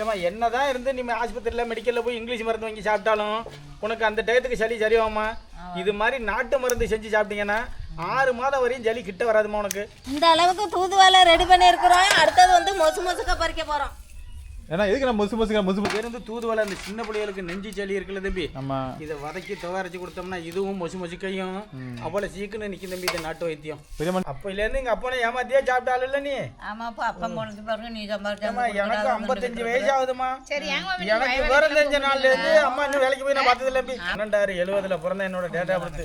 ஏமா என்னதான் இருந்து நீ ஆஸ்பத்திரியில் மெடிக்கலில் போய் இங்கிலீஷ் மருந்து வாங்கி சாப்பிட்டாலும் உனக்கு அந்த டயத்துக்கு சளி சரியாகுமா? இது மாதிரி நாட்டு மருந்து செஞ்சு சாப்பிட்டீங்கன்னா ஆறு மாதம் வரையும் சளி கிட்ட வராதுமா உனக்கு. இந்த அளவுக்கு தூதுவளை ரெடி பண்ணியிருக்கிறோம். அடுத்தது வந்து மொசு மொசுக்க பறிக்க போகிறோம் ஏன்னா எதுக்கு நம்ம முசு முசுக்க முசு முசு இருந்து தூதுவளை அந்த சின்ன பிள்ளைகளுக்கு நெஞ்சு சளி இருக்குல்ல தம்பி ஆமா இதை வதக்கி துவரைச்சி கொடுத்தோம்னா இதுவும் மொசு மொசுக்கையும் அவ்வளோ சீக்கிரம் நிற்கும் தம்பி இந்த நாட்டு வைத்தியம். பெரிய மனுஷன் அப்போலேருந்து எங்கள் அப்பனை ஏமாத்தியே சாப்பிட்டாலும் இல்லை நீ? ஆமாப்பா அப்பா போனது பாருங்க நீ ஏம்மா, எனக்கு ஐம்பத்தஞ்சு வயசு ஆகுதுமா சரி எனக்கு விவரம் தெரிஞ்ச நாள்ல இருந்து அம்மா இன்னும் வேலைக்கு போய் நான் பார்த்தது இல்லை பன்னெண்டாயிரம் எழுபதுல பிறந்த என்னோட டேட்டா பர்த்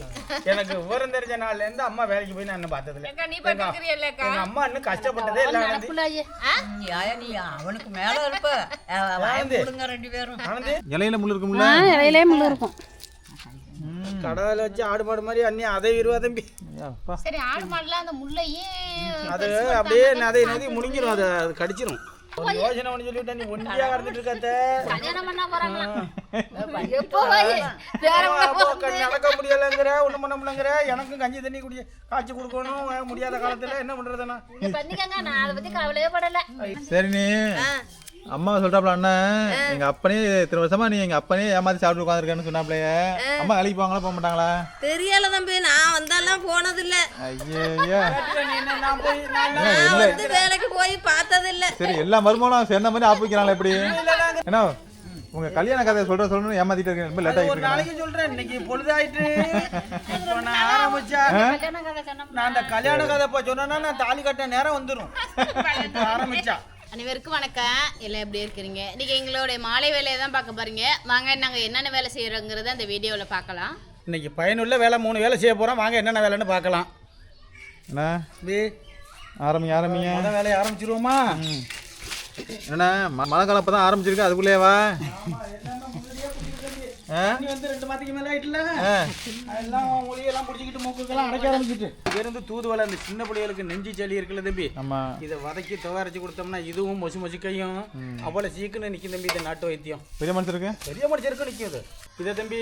எனக்கு விவரம் தெரிஞ்ச நாள்ல இருந்து அம்மா வேலைக்கு போய் நான் இன்னும் பார்த்தது இல்லை அக்கா நீ பட்டுக்கிறியல்லக்கா எங்க அம்மா இன்னும் கஷ்டப்பட்டதே இல்லை அவனுக்கு மேல இருப்ப. இலையில முள்ளு இருக்கும்ல? இலையிலே முள்ளு இருக்கும். கடவுள வச்சு ஆடு மாடு மாதிரி அண்ணி அதை இருவா தம்பி. அப்பா. சரி ஆடு மாடுலாம் அந்த முள்ளையே அது அப்படியே நதை நதி முழுங்கிரும் அது அது கடிச்சிரும். ஒரு யோசனை ஒன்று சொல்லிவிட்டேன் நீ ஒன்றியா கடந்துட்டு வேற நடக்க முடியலைங்கிற ஒன்றும் பண்ண முடியலங்கிற எனக்கும் கஞ்சி தண்ணி குடி காய்ச்சி கொடுக்கணும் முடியாத காலத்துல. என்ன பண்றதுண்ணா நீங்க பண்ணிக்கங்க நான் அதை பத்தி கவலையே படல. சரி நீ. அம்மா சொல்றாப்ல அண்ணன் எங்க அப்பனே இத்தனை வருஷமா நீ எங்க அப்பனே ஏமாத்தி சாப்பிட்டு உட்காந்துருக்கேன்னு சொன்னாப்லையே. அம்மா வேலைக்கு போவாங்களா போக மாட்டாங்களா? தெரியல தம்பி நான் வந்தாலாம் போனதில்ல. ஐயா நான் போய் நான் நான் வந்து வேலைக்கு போய் பார்த்ததில்ல. சரி எல்லா மருமகளும் சேர்ந்த மாதிரி ஆப்பு வைக்கிறாங்களா எப்படி? என்ன உங்க கல்யாண கதை சொல்ற சொல்லணும் ஏமாத்திட்டு இருக்கேன். ரொம்ப லேட் ஒரு ஆகிட்டு நாளைக்கு சொல்றேன். இன்னைக்கு பொழுதாயிட்டு. இப்போ நான் ஆரம்பிச்சா கல்யாணம் கதை சொன்னா நான் அந்த கல்யாண கதை இப்போ சொன்னா நான் தாலி கட்ட நேரம் வந்துடும் ஆரம்பிச்சா. அனைவருக்கும் வணக்கம். எல்லாம் எப்படி இருக்கிறீங்க? இன்னைக்கு எங்களுடைய மாலை வேலையை தான் பார்க்க போறீங்க. வாங்க நாங்கள் என்னென்ன வேலை செய்கிறோங்கிறத அந்த வீடியோவில் பார்க்கலாம். இன்னைக்கு பயனுள்ள வேலை மூணு வேலை செய்ய போறோம். வாங்க என்னென்ன வேலைன்னு பார்க்கலாம். என்ன? பி ஆரம்பிங்க ஆரம்பிங்க. முத வேலையை ஆரம்பிச்சிருவோமா? என்ன ம- மழை காலம் அப்பதான் ஆரம்பிச்சிருக்கு அதுக்குள்ளேவா? தண்ணி வந்து ரெண்டு மாதத்துக்கு மேலே ஆயிட்டுல. எல்லாம் மொழியெல்லாம் பிடிச்சிக்கிட்டு மூக்குக்கெல்லாம் அடைக்க ஆரம்பிச்சிட்டு. இருந்து தூதுவளை அந்த சின்ன பிள்ளைகளுக்கு நெஞ்சு சளி இருக்குல்ல தம்பி. ஆமா. இதை வதக்கி துவரைச்சி கொடுத்தோம்னா இதுவும் மொசு மொசுக்கையும் அவ்வளோ சீக்கிரம் நிற்கும் தம்பி இந்த நாட்டு வைத்தியம். பெரிய மனுஷருக்கு பெரிய மனுஷருக்கும் நிற்கும் இது. இதை தம்பி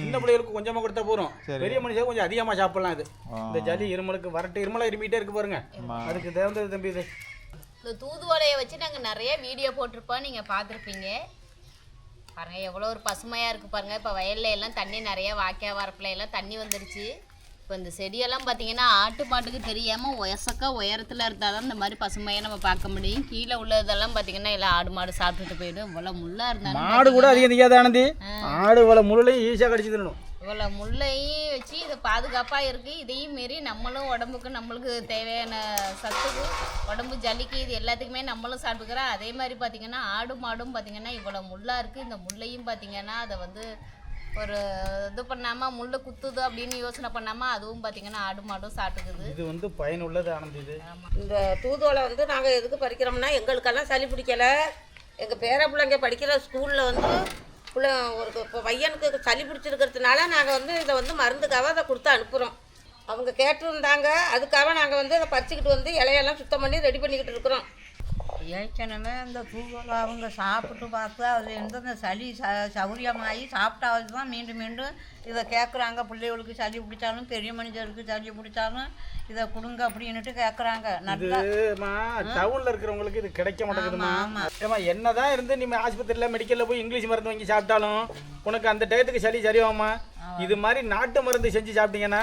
சின்ன பிள்ளைகளுக்கு கொஞ்சமாக கொடுத்தா போதும். பெரிய மனுஷருக்கு கொஞ்சம் அதிகமாக சாப்பிடலாம் இது. இந்த ஜலி இருமலுக்கு வரட்டு இருமலாக இருமிட்டே இருக்கு பாருங்க. அதுக்கு தேர்ந்தது தம்பி இது. இந்த தூதுவளையை வச்சு நாங்கள் நிறைய வீடியோ போட்டிருப்போம். நீங்கள் பார்த்துருப்பீங்க. பாருங்க எவ்வளோ ஒரு பசுமையாக இருக்குது பாருங்க. இப்போ வயல்ல எல்லாம் தண்ணி நிறைய வாய்க்கா வரப்புல எல்லாம் தண்ணி வந்துருச்சு. இப்போ இந்த செடியெல்லாம் பார்த்தீங்கன்னா ஆட்டு மாட்டுக்கு தெரியாமல் உயசக்கா உயரத்தில் இருந்தால் தான் இந்த மாதிரி பசுமையாக நம்ம பார்க்க முடியும். கீழே உள்ளதெல்லாம் பார்த்தீங்கன்னா எல்லாம் ஆடு மாடு சாப்பிட்டுட்டு போயிடும். இவ்வளோ முள்ளாக இருந்தாலும் மாடு கூட அதிகம் தெரியாத ஆனந்தி. ஆடு இவ்வளோ முழுலையும் ஈஸியாக கடிச்சு தின்னணும் இவ்வளோ முள்ளையும் வச்சு இது பாதுகாப்பாக இருக்குது இதையும் மீறி நம்மளும் உடம்புக்கு நம்மளுக்கு தேவையான சத்துக்கு உடம்பு ஜல்லிக்கு இது எல்லாத்துக்குமே நம்மளும் சாப்பிட்டுக்கிறோம். அதே மாதிரி பார்த்திங்கன்னா ஆடு மாடும் பார்த்திங்கன்னா இவ்வளோ முள்ளாக இருக்குது இந்த முள்ளையும் பார்த்திங்கன்னா அதை வந்து ஒரு இது பண்ணாமல் முள்ளு குத்துது அப்படின்னு யோசனை பண்ணாமல் அதுவும் பார்த்திங்கன்னா ஆடு மாடும் சாப்பிட்டுக்குது. இது வந்து பயனுள்ளது ஆனந்தி இது. இந்த தூதுவளை வந்து நாங்கள் எதுக்கு பறிக்கிறோம்னா எங்களுக்கெல்லாம் சளி பிடிக்கல. எங்கள் பேர பிள்ளைங்க படிக்கிற ஸ்கூலில் வந்து பிள்ளை ஒரு இப்போ பையனுக்கு சளி பிடிச்சிருக்கிறதுனால நாங்கள் வந்து இதை வந்து மருந்துக்காக அதை கொடுத்து அனுப்புகிறோம் அவங்க கேட்டிருந்தாங்க அதுக்காக நாங்கள் வந்து அதை பறிச்சுக்கிட்டு வந்து இலையெல்லாம் சுத்தம் பண்ணி ரெடி பண்ணிக்கிட்டு இருக்கிறோம். ஏற்கனவே இந்த தூவலை அவங்க சாப்பிட்டு பார்த்து அது எந்தெந்த சளி ச சௌரியமாகி சாப்பிட்டாவது தான் மீண்டும் மீண்டும் இதை கேட்குறாங்க. பிள்ளைகளுக்கு சளி பிடிச்சாலும் பெரிய மனிதருக்கு சளி பிடிச்சாலும் இதை கொடுங்க அப்படின்னுட்டு கேட்குறாங்க. நல்லா டவுன்ல இருக்கிறவங்களுக்கு இது கிடைக்க மாட்டேங்குதுமா? ஏமா என்னதான் இருந்து நீ ஆஸ்பத்திரியில் மெடிக்கல்ல போய் இங்கிலீஷ் மருந்து வாங்கி சாப்பிட்டாலும் உனக்கு அந்த டயத்துக்கு சளி சரியாகுமா? இது மாதிரி நாட்டு மருந்து செஞ்சு சாப்பிட்டீங்கன்னா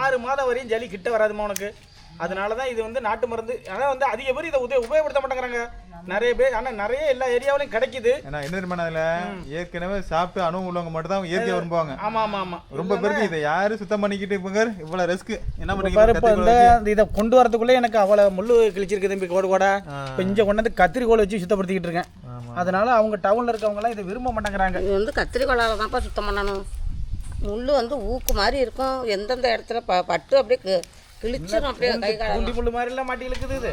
ஆறு மாதம் வரையும் சளி கிட்ட வராதுமா உனக்கு? அதனால தான் இது வந்து நாட்டு மருந்து. ஆனால் வந்து அதிக பேர் இதை உதவி உபயோகப்படுத்த மாட்டேங்கிறாங்க? நிறைய பேர் ஆனால் நிறைய எல்லா ஏரியாவிலையும் கிடைக்குது. ஏன்னா என்ன தெரியுமா அதுல? ஏற்கனவே சாப்பிட்டு அனுபவம் உள்ளவங்க மட்டும் தான் இயற்கையை விரும்புவாங்க. ஆமா ஆமா ஆமா. ரொம்ப பேருக்கு இதை யாரு சுத்தம் பண்ணிக்கிட்டு இப்பங்க இவ்வளவு ரிஸ்க் என்ன பண்ணுறீங்க இந்த இதை கொண்டு வரதுக்குள்ளே எனக்கு அவ்வளோ முள்ளு கிழிச்சிருக்கு தம்பி கோடு கூட. இப்போ இங்கே கொண்டு வந்து கத்திரிக்கோல் வச்சு சுத்தப்படுத்திக்கிட்டு இருக்கேன். அதனால அவங்க டவுனில் இருக்கவங்கலாம் இதை விரும்ப மாட்டேங்கிறாங்க. இது வந்து கத்திரிக்கோளால் தான்ப்பா சுத்தம் பண்ணணும். முள் வந்து ஊக்கு மாதிரி இருக்கும். எந்தெந்த இடத்துல ப பட்டு அப்படியே கி- கிழிச்சிரும் அப்படியே கை பூண்டி முள்ளு மாதிரிலாம் மாட்டி இழுக்குது இது?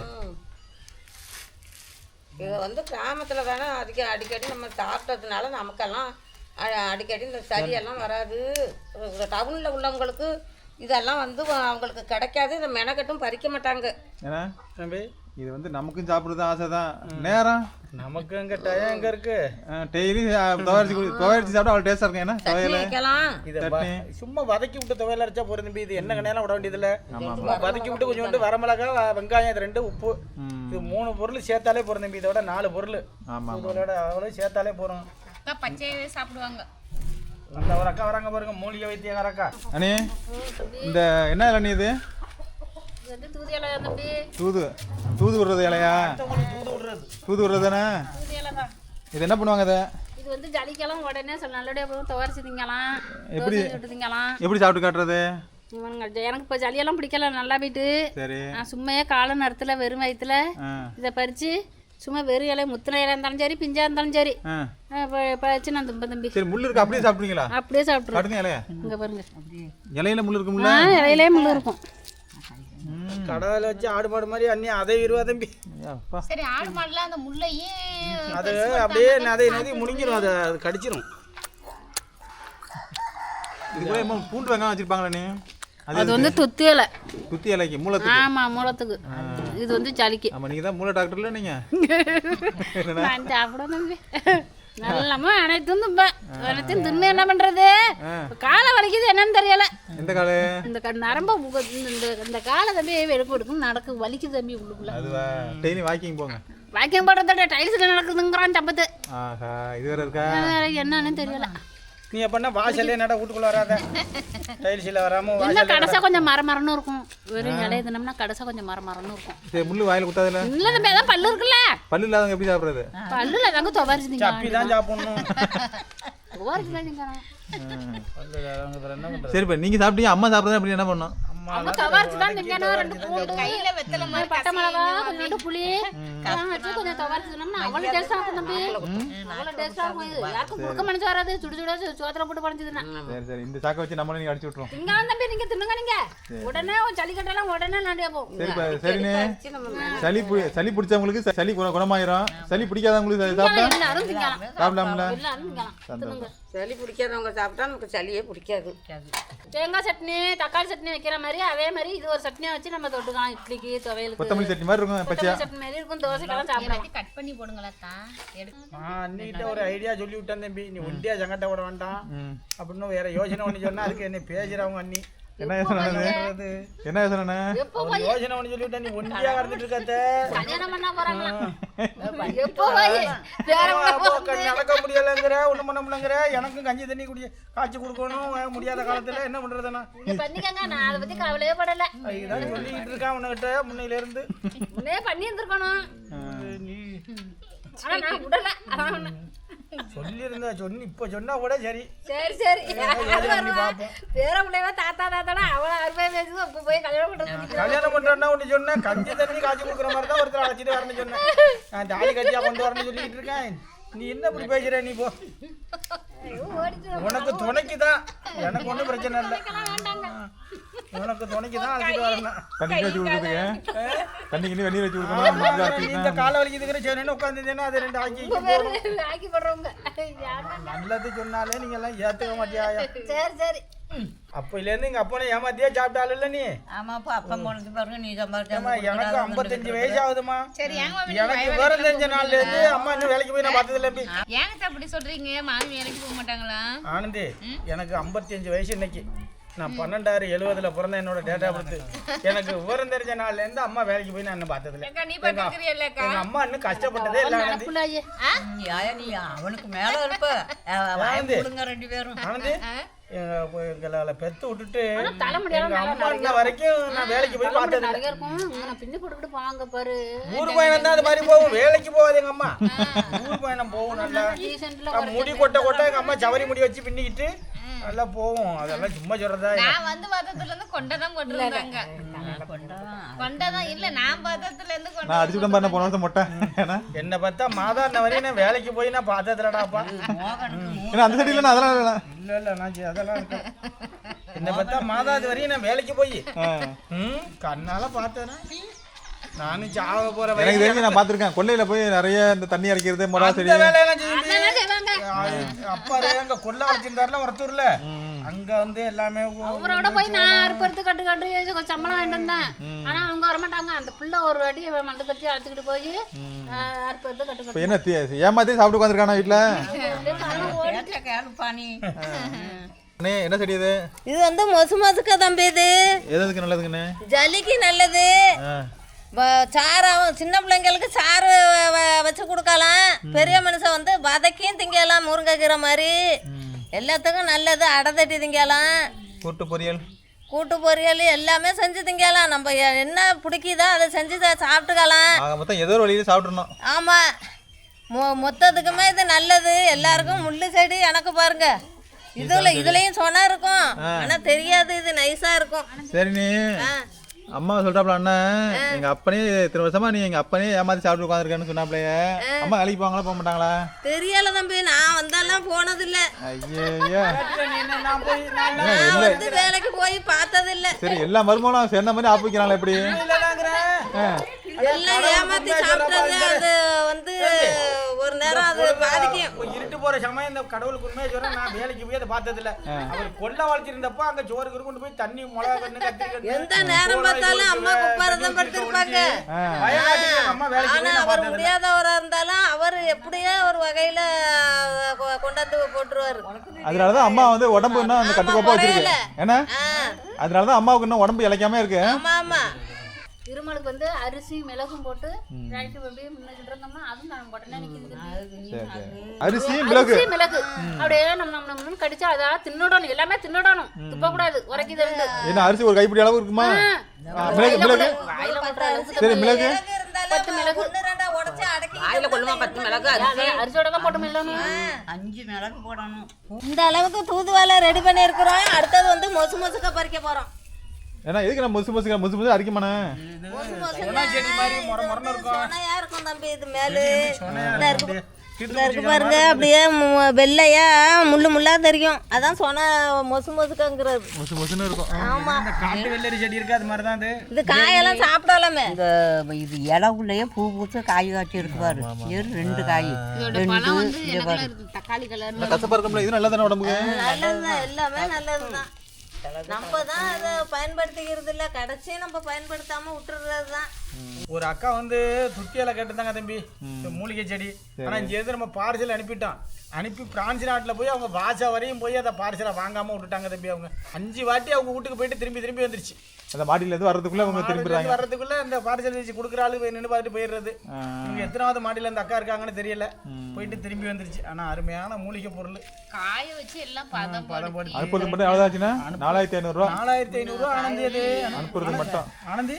இதை வந்து கிராமத்தில் தானே அதிக அடிக்கடி நம்ம சாப்பிட்டதுனால நமக்கெல்லாம் அடிக்கடி இந்த சளியெல்லாம் வராது. டவுனில் உள்ளவங்களுக்கு இதெல்லாம் வந்து அவங்களுக்கு கிடைக்காது. இதை மெனக்கட்டும் பறிக்க மாட்டாங்க. இது வந்து நமக்கும் சாப்பிடுறது ஆசை தான் நேரம்? நமக்கு அங்க டயம் எங்க இருக்கு? டெய்லி துவையரிசி குடி துவையரிசி சாப்பிட்டா அவ்வளோ டேஸ்ட்டாக இருக்கும். ஏன்னா துவையல்? சும்மா வதக்கி விட்டு துவையல் அரைச்சா போற தம்பி. இது என்ன கண்ணையெல்லாம் விட வேண்டியதில்ல சும்மா வதக்கி விட்டு கொஞ்சோண்டு வரமிளகா வெங்காயம் இது ரெண்டு உப்பு. இது மூணு பொருள் சேர்த்தாலே போறோம் தம்பி. இதோட நாலு பொருள். ஆமாம் இதோட அவ்வளோ சேர்த்தாலே போறோம் அக்கா பச்சையாவே சாப்பிடுவாங்க. அந்த ஒரு அக்கா வராங்க பாருங்க. மூலிகை வைத்தியக்கார அக்கா. அண்ணே இந்த என்ன இது இது? வந்து தூதி இலை தம்பி தூது தூது விடுறது இலையா? தூது விடுறது தானே இலை இது என்ன பண்ணுவாங்க இதை? இது வந்து ஜலிக்கலாம் உடனே சொல்ல நல்லபடியாக துவரிச்சு திங்கலாம். எப்படி? திங்கலாம். எப்படி சாப்பிட்டு காட்டுறது? எனக்கு இப்போ ஜலியெல்லாம் பிடிக்கல நல்லா போயிட்டு. நான் சும்மையே காலை நேரத்தில் வெறும் வயிற்றுல இதை பறித்து சும்மா வெறும் இலை முத்தின இலையா இருந்தாலும் சரி பிஞ்சா இருந்தாலும் சரி. பறிச்சு நான் தும்ப தம்பி. சரி முள் இருக்கு? அப்படியே சாப்பிடுவீங்களா? அப்படியே சாப்பிட்ருவோம் இலைய. இங்கே பாருங்க. இலையில முள் இருக்கும்ல இலையிலே முள்ளு இருக்கும். கடவுள வச்சு ஆடு மாடு மாதிரி அண்ணி அதை இருவா தம்பி. அப்பா. சரி ஆடு மாடுலாம் அந்த முள்ளையே அது அப்படியே நதை நதி முழுங்கிரும் அதை அது கடிச்சிரும். இது கூட என்னமோ பூண்டு வெங்காயம் வச்சிருப்பாங்களே நீ அது வந்து துத்தி இலை. குத்தி இலைக்கு மூலத்துக்கு. ஆமாம் மூலத்துக்கு. இது வந்து சளிக்கு. ஆமா நீங்க தான் மூல டாக்டர்ல நீங்க? நான் சாப்பிட தம்பி. நல்லமா அனைத்தும் தும்பேன் அனைத்தையும் தின்னு என்ன பண்றது? காலை வலிக்குது என்னன்னு தெரியல. எந்த காலு? இந்த நரம்ப இந்த- இந்த இந்த காலை தம்பி வெடுக்கு வெடுக்குன்னு நடக்கு வலிக்குது தம்பி உள்ளுக்குள்ள. டெய்லி வாக்கிங் போங்க. வாக்கியம் போடுறத டைல்ஸில் நடக்குதுங்கிறான் இது வேற இருக்கா? வேற என்னன்னு தெரியல. நீ எப்படின்னா வாசல்லே நட வீட்டுக்குள்ள வராத? டைல்ஸில் வராம என்ன வாசல்ல கடைசா கொஞ்சம் மர மரன்னு இருக்கும். வெறும் இலைய தினம்னா கடைசா கொஞ்சம் மர மரன்னு இருக்கும். சரி முள்ளு வாயில குத்தாதுல இல்லை தம்பி அதான் பல்லு இருக்குல்ல. பல்லு இல்லாதவங்க எப்படி சாப்பிடுறது? பல்லுல தாங்க துவரிச்சு அப்பி தான் சாப்பிடணும். துவரிச்சு தான் பல்லு அவங்க அப்புறம் என்ன பண்றது? சரி இப்ப நீங்க சாப்பிட்டீங்க அம்மா சாப்பிடுறது அப்படி என்ன பண்ணோம் அவங்க துவரிச்சு தான் திங்கணும் ரெண்டு பூண்டு கையில் வெத்தலை மாதிரி பட்டை மிளகா கொஞ்சோண்டு புளி. எல்லாம் வச்சு கொஞ்சம் துவரிச்சு தினம்னா அவ்வளோ டேஸ்டா இருக்கும் தம்பி. அவ்வளோ டேஸ்டா இருக்கும். இது யாருக்கும் கொடுக்க மனசு வராது. சுடு சுட சோத்திர போட்டு படைச்சதுன்னா சரி சரி. இந்த சாக்கை வச்சு நம்மளே நீங்க அடிச்சு விட்டுரும் இங்க தம்பி. நீங்க தின்னுங்க நீங்க. உடனே ஜல்லிக்கட்டெல்லாம் உடனே நாண்டியா போகும் சரி இப்ப சரிண்ணே. சளி சளி பிடிச்சவங்களுக்கு சளி குண- குணமாயிரும். சளி பிடிக்காதவங்களுக்கு சாப்பிட்டா? சாப்பிடலாம்ல. தின்னுங்க. சளி பிடிக்காதவங்க சாப்பிட்டா நமக்கு சளியே பிடிக்காது. தேங்காய் சட்னி தக்காளி சட்னி வைக்கிற மாதிரி அதே மாதிரி இது ஒரு சட்னியை வச்சு நம்ம தொட்டுக்கலாம். இட்லிக்கு துவையலுக்கு. கொத்தமல்லி சட்னி மாதிரி இருக்கும் பச்சையா? சட்னி மாதிரி இருக்கும் தோசைக்கெல்லாம் சாப்பிடலாம் கட் பண்ணி போடுங்களா நான் அண்ணிகிட்ட ஒரு ஐடியா சொல்லி விட்டேன் தம்பி. நீ ஒண்டியா சங்கட்ட விட வேண்டாம். அப்படின்னு வேற யோசனை ஒன்று சொன்னா அதுக்கு என்ன பேசுறவங்க அண்ணி. என்ன யோசனை என்ன யோசனை யோசனை விட்டேன் நீ ஒண்டியா கடந்துட்டு இருக்காத்த. கல்யாணம் பண்ண போறாங்களா? எப்போ நடக்க முடியலைங்கிற ஒன்றும் பண்ண முடியலங்கிற எனக்கும் கஞ்சி தண்ணி குடி காய்ச்சி கொடுக்கணும் முடியாத காலத்துல என்ன பண்ணிக்கங்க நான் அதை பத்தி கவலையே படல. இதுதான் சொல்லிக்கிட்டு இருக்கான் உன்கிட்ட முன்னையில இருந்து முன்னே பண்ணி இருந்திருக்கணும் நீ ஆனா நான் விடல அதான் ஒண்ணு. சொல்லியிருந்தா சொன்னி இப்போ சொன்னா கூட சரி. சரி சரி. பேர பிள்ளைவா தாத்தா தாத்தாடா அவளை அருமையா பேசுது. அப்ப போய் கல்யாணம் பண்றது கல்யாணம் பண்றேன்னா ஒன்று சொன்னேன் கஞ்சி தண்ணி காய்ச்சி கொடுக்குற மாதிரி தான் ஒருத்தர் அழைச்சிட்டு வரணும்னு சொன்னேன். நான் தாலி கட்டியா கொண்டு வரணும்னு சொல்லிக்கிட்டு இருக்கேன். நீ என்ன இப்படி பேசுற? நீ போ. உனக்கு துணைக்கு தான் எனக்கு ஒன்றும் பிரச்சனை இல்லை. உனக்கு துணைக்கு தான் அழைச்சிட்டு வரணும் தண்ணி வச்சு கொடுக்குறதுக்கு தண்ணி கிண்ணி வெளியே வச்சு கொடுக்கணும் இந்த காலை வலிக்குதுங்கிற சரி உட்காந்துருந்தேன்னா அது ரெண்டு ஆக்கி. ஆக்கி போடுறவங்க? நல்லது சொன்னாலே நீங்க எல்லாம் ஏத்துக்க மாட்டியா சரி சரி. அப்பையிலேருந்து எங்க அப்பனை ஏமாத்தியே? சாப்பிட்டாலும் இல்ல நீ. ஆமாப்பா அப்பம் போனது பாருங்க நீ சம்பாதிச்சா ஏம்மா, எனக்கு ஐம்பத்தஞ்சு வயசு ஆகுதுமா சரி ஏங்க எனக்கு விவரம் தெரிஞ்ச நாள்ல இருந்து அம்மா இன்னும் வேலைக்கு போய் நான் பார்த்தது இல்லை ஏங்க அப்படி சொல்றீங்க? மாமி வேலைக்கு போக மாட்டாங்களா? ஆனந்தி எனக்கு 55 வயசு இன்னைக்கு. நான் பன்னெண்டாயிரம் எழுவதுல பிறந்த என்னோட டேட்டா பர்த் எனக்கு விவரம் தெரிஞ்ச நாள்ல இருந்து அம்மா வேலைக்கு போய் நான் இன்னும் பார்த்தது இல்லை நீ பார்த்துக்கிறியல்லக்கா எங்க அம்மா இன்னும் கஷ்டப்பட்டதே இல்லை ஆனந்தி. புள்ளாயே யாயா நீ? அவனுக்கு மேல இருப்ப. ரெண்டு பேரும். ஆனந்தி எங்க- இப்போ எங்களை பெத்து விட்டுட்டு அம்மா வரைக்கும் நான் வேலைக்கு போய் பார்த்தது பாரு. ஊர் பயணம் தான் அது மாதிரி போகும். வேலைக்கு போகாது எங்க அம்மா. ஊர் பயணம் போகும். நல்லா முடி கொட்ட கொட்ட எங்க அம்மா ஜவரி முடி வச்சு பின்னிக்கிட்டு நல்லா போகும். அதெல்லாம் சும்மா சொல்றதா நான் வந்து பார்த்ததுல இருந்து போட்டுருந்தாங்க. கொண்டதான். இல்ல நான் பார்த்ததுல இருந்து கொண்டை நான் அடிச்சு விட பாருங்க போன வருஷம் மொட்டை. ஏன்னா? என்னை பார்த்தா மாதா இன்ன வரையும் நான் வேலைக்கு போய் நான் பார்த்ததுலடாப்பா ஏன்னா அந்த சைடு இல்லைன்னா அதெல்லாம் இல்லை. இல்ல நான் அதெல்லாம் இருக்கேன் என்னை பார்த்தா மாதா இது வரையும் நான் வேலைக்கு போய். ம் கண்ணால பார்த்தேனா? நானும் சாவ போற எனக்கு தெரிஞ்சு நான் பார்த்துருக்கேன். கொல்லையில போய் நிறைய இந்த தண்ணி அரைக்கிறது மொரா செடி. அப்பா அங்க கொல்ல வச்சிருந்தாருல ஒருத்தூர்ல அங்க வந்து எல்லாமே அவரோட போய் நான் அறுப்பறுத்து கட்டு கட்டு சம்பளம் வாங்கிட்டு வந்தேன். ஆனா அவங்க வரமாட்டாங்க. அந்த பிள்ளை ஒரு வாட்டி மண்டை கட்டி அழைச்சிக்கிட்டு போய் என்ன ஏமாத்தி சாப்பிட்டு உட்காந்துருக்கானா வீட்டில் அண்ணே என்ன செடி இது? இது வந்து மொசு மொசுக்க தம்பி இது. எது எதுக்கு நல்லதுங்கண்ணே ஜலிக்கு நல்லது. சாரம் சின்ன பிள்ளைங்களுக்கு சாறு வச்சு கொடுக்கலாம். பெரிய மனுஷன் வந்து வதக்கியும் திங்கலாம் முருங்கைக்கீரை மாதிரி. எல்லாத்துக்கும் நல்லது அடை தட்டி திங்கலாம். கூட்டு பொரியல்? கூட்டு பொரியல் எல்லாமே செஞ்சு திங்கலாம். நம்ம என்ன பிடிக்குதோ அதை செஞ்சு சாப்பிட்டுக்கலாம். மொத்தம் ஏதோ ஒரு வழியில சாப்பிட்றணும் ஆமாம் மொ மொத்தத்துக்குமே இது நல்லது. எல்லாருக்கும் முள்ளு செடி எனக்கு பாருங்க. இதுல இதுலயும் சொன்னா இருக்கும். ஆனா தெரியாது இது நைஸா இருக்கும். சரி நீ. அம்மா சொல்றாப்ல அண்ணன் எங்க அப்பனே இத்தனை வருஷமா நீ எங்க அப்பனே ஏமாத்தி சாப்பிட்டு உட்காந்துருக்கேன்னு சொன்னாப்லையே. அம்மா வேலைக்கு போவாங்களா போக மாட்டாங்களா? தெரியல தம்பி நான் ஐயா நான் போய் நான் நான் வந்து வேலைக்கு போய் பார்த்ததில்ல. சரி எல்லா மருமகளும் சேர்ந்த மாதிரி ஆப்பு வைக்கிறாங்களா எப்படி ஆ. எல்லாம் ஏமாத்தி சாப்பிட்டது அது வந்து ஒரு நேரம் அது பாதிக்கும். இருட்டு போற சமயம் இந்த கடவுளுக்கு உண்மையை சொல்றேன். நான் வேலைக்கு போய் அதை பார்த்தது இல்ல அவர் கொல்ல வளர்த்திருந்தப்போ அங்க சோறு கொண்டு போய் தண்ணி மிளகா கண்ணு எந்த நேரம் பார்த்தாலும் அம்மா குப்பாரதான் படுத்திருப்பாங்க. அம்மா வேலைக்கு ஆனா அவர். முடியாதவரா இருந்தாலும் அவர் எப்படியோ ஒரு வகையில கொ- கொண்டாந்து போட்டுருவாரு. அதனாலதான் அம்மா வந்து உடம்பு இன்னும் அந்த கட்டுக்கோப்பா வச்சிருக்கு. ஏன்னா அதனாலதான் அம்மாவுக்கு இன்னும் உடம்பு இளைக்காம இருக்கு. ஆமா ஆமா. இருமலுக்கு வந்து அரிசி மிளகும் போட்டு ரைட்டு அப்படியே முன்னிட்டு இருந்தோம்னா அதுவும் நம்ம உடனே நிற்கிது அரிசி மிளகு. அரிசி மிளகு. அப்படியே நம்ம நம்ம நம்ம கடிச்சா அதா தின்னுடணும் எல்லாமே தின்னுடணும். துப்ப கூடாது உரைக்குது ரெண்டு. என்ன அரிசி ஒரு கைப்பிடி அளவு இருக்குமா? மிளகு மிளகு. சரி மிளகு. பத்து மிளகு. இந்த அளவுக்கு தூதுவளை ரெடி பண்ணி இருக்கிறோம் அடுத்தது வந்து மொசு மொசுக்க பறிக்க போறோம். ஏன்னா எதுக்கு நான் முசு முசு முசு முசு முறைன்னு இருக்கும். தம்பி இது மேலு. இருக்கு பாருங்க அப்படியே வெள்ளையா முள்ளு முள்ளா தெரியும். அதான் சொன்ன மொசு மொசுக்கங்கிறது முசு முசுன்னு இருக்கும். ஆமா. இந்த காட்டு வெள்ளரி செடி இருக்கு அது மாதிரி தான் அது. இது காயெல்லாம் சாப்பிடலாமே இந்த இது இலவுலையே பூ பூத்து காய் காய்ச்சி இருக்கு பாரு. ரெண்டு காய்? ரெண்டு தக்காளி கலர் கசப்பா இருக்கும்ல இது நல்லதானே உடம்புக்கு? நல்லதுதான் எல்லாமே நல்லதுதான். நம்ம தான் அதை பயன்படுத்திக்கிறது இல்லை கடைசி நம்ம பயன்படுத்தாமல் விட்டுறது தான் ஒரு அக்கா வந்து துட்டியால கேட்டிருந்தாங்க தம்பி. மூலிகை செடி. ஆனா இங்க இருந்து நம்ம பார்சல் அனுப்பிட்டோம் அனுப்பி பிரான்ஸ் நாட்டுல போய் அவங்க வாசா வரையும் போய் அதை பார்சலை வாங்காம விட்டுட்டாங்க தம்பி அவங்க. அஞ்சு வாட்டி அவங்க வீட்டுக்கு போயிட்டு திரும்பி திரும்பி வந்துருச்சு. அந்த மாடியில இருந்து வர்றதுக்குள்ள அவங்க திரும்பிடுறாங்க. வர்றதுக்குள்ள இந்த பார்சல் வச்சு கொடுக்குற ஆளு போய் நின்று பார்த்துட்டு போயிடுறது. இவங்க எத்தனாவது மாடியில இந்த அக்கா இருக்காங்கன்னு தெரியல. போயிட்டு திரும்பி வந்துருச்சு. ஆனா அருமையான மூலிகை பொருள். காய வச்சு எல்லாம் பதம் பதம் போட்டு அனுப்புறது மட்டும் எவ்வளோ ஆச்சுன்னா? நாலாயிரத்தி ஐநூறுரூவா நாலாயிரத்தி ஐநூறுரூவா ஆனந்தி அது. அனுப்புறது மட்டும். ஆனந்தி?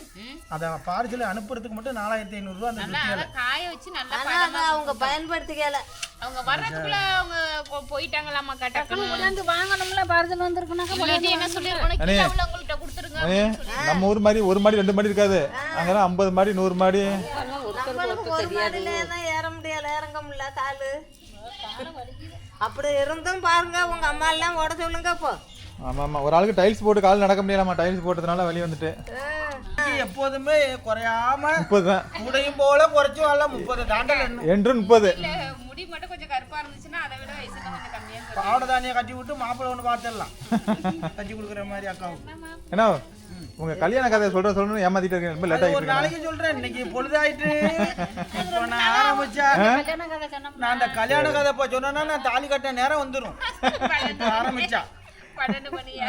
அதை பார்சல் அனுப்புறதுக்கு மட்டும் நாலாயிரத்தி ஐநூறுரூவா அந்த நல்லா அதை காய வச்சு நல்லா ஆனா அதை அவங்க பயன்படுத்திக்கல. அவங்க வர்றதுக்குள்ள அவங்க கொ- போயிட்டாங்களாமா கட்டக்கணும் கொண்டாந்து வாங்கணும்ல பார்சல் வந்திருக்குனாக்கா இல்லாட்டி என்ன சொல்லிருக்கணும் கீழே உள்ளவங்கள்ட்ட கொடுத்துருங்க அண்ணே, நம்ம ஊர் மாதிரி ஒரு மாடி ரெண்டு மாடி இருக்காது. அங்கெல்லாம் ஐம்பது மாடி நூறு மாடி. நம்மளுக்கு ஒரு மாடியில தான் ஏற முடியல இறங்க முடியல காலு. அப்படி இருந்தும் பாருங்க உங்க அம்மா எல்லாம் ஓட சொல்லுங்க இப்போ ஆமா ஆமா ஒரு ஆளுக்கு டைல்ஸ் போட்டு கால் நடக்க முடியலாமா டைல்ஸ் போட்டதுனால வெளியே வந்துட்டு. எப்போதுமே குறையாம முப்பது தான். கூடையும் போல குறைச்சும் வரல முப்பது தாண்டல் என்று முப்பது. இல்ல முடி மட்டும் கொஞ்சம் கருப்பா இருந்துச்சுன்னா அதை விட கொஞ்சம் கம்மியா பாவட தானியை கட்டி விட்டு மாப்பிள்ளை ஒன்று பார்த்துடலாம். கட்டி கொடுக்குற மாதிரி அக்காவுக்கு. ஏன்னா உங்க கல்யாண கதை சொல்ற சொல்லணும் ஏமாத்திட்டு இருக்கேன். ரொம்ப லேட் ஒரு ஆகிட்டு நாளைக்கு சொல்றேன். இன்னைக்கு பொழுதாயிட்டு. இப்போ நான் ஆரம்பிச்சா கல்யாண கதை சொன்னா நான் அந்த கல்யாண கதை இப்போ சொன்னேன்னா நான் தாலி கட்ட நேரம் வந்துடும் இப்போ ஆரம்பிச்சா. பன்னெண்டு மணியா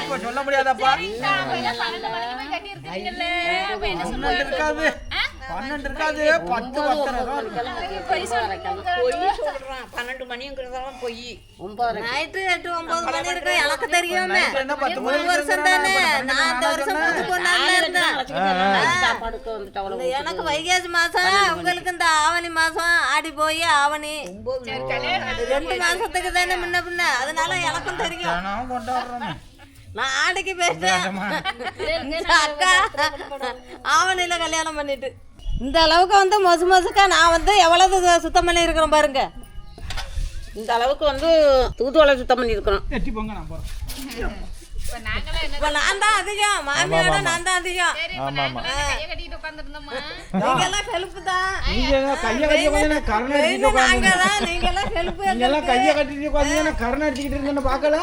இப்போ சொல்ல முடியாதாப்பா. அப்ப எல்லாம் பன்னெண்டு மணிக்கு போய் கட்டி இருக்கீங்கல்ல அப்ப என்ன பன்னெண்டு இருக்காது. பன்னெண்டு இருக்காது பத்து பன்னெண்டு மணிங்கிறதெல்லாம் பொய். நைட்டு எட்டு ஒன்பது மணி இருக்கும் எனக்கு தெரியுமே. வருஷம் தானே. நான் வருஷம் புது பொண்ணால இருந்தேன் வைகாசி மாசம் உங்களுக்கு இந்த ஆவணி மாசம் ஆடி போய் ஆவணி. ரெண்டு மாசத்துக்கு தானே முன்ன பின்ன. அதனால எனக்கும் தெரியும். நான் ஆடிக்கு இந்த அக்கா ஆவணியில கல்யாணம் பண்ணிட்டு. இந்த அளவுக்கு வந்து மொசு மொசுக்கா நான் வந்து எவ்வளவு சுத்தம் பண்ணி இருக்கிறேன் பாருங்க. இந்த அளவுக்கு வந்து தூதுவளை சுத்தம் பண்ணியிருக்கிறோம். எட்டி போங்க நான் போகிறேன் இப்ப நான் தான் அதிகம். மாமியோட நான் தான் அதிகம். கட்டிட்டு உட்காந்துருந்தோமா நீங்க எல்லாம் ஹெல்ப் தான். நீங்க கையை கட்டி கரணை அடிச்சுட்டு நாங்க தான். நீங்க எல்லாம் ஹெல்ப் நீங்க எல்லாம் கையை கட்டிட்டு உட்காந்து கரணை அடிச்சுக்கிட்டு இருந்தேன்னு பார்க்கல?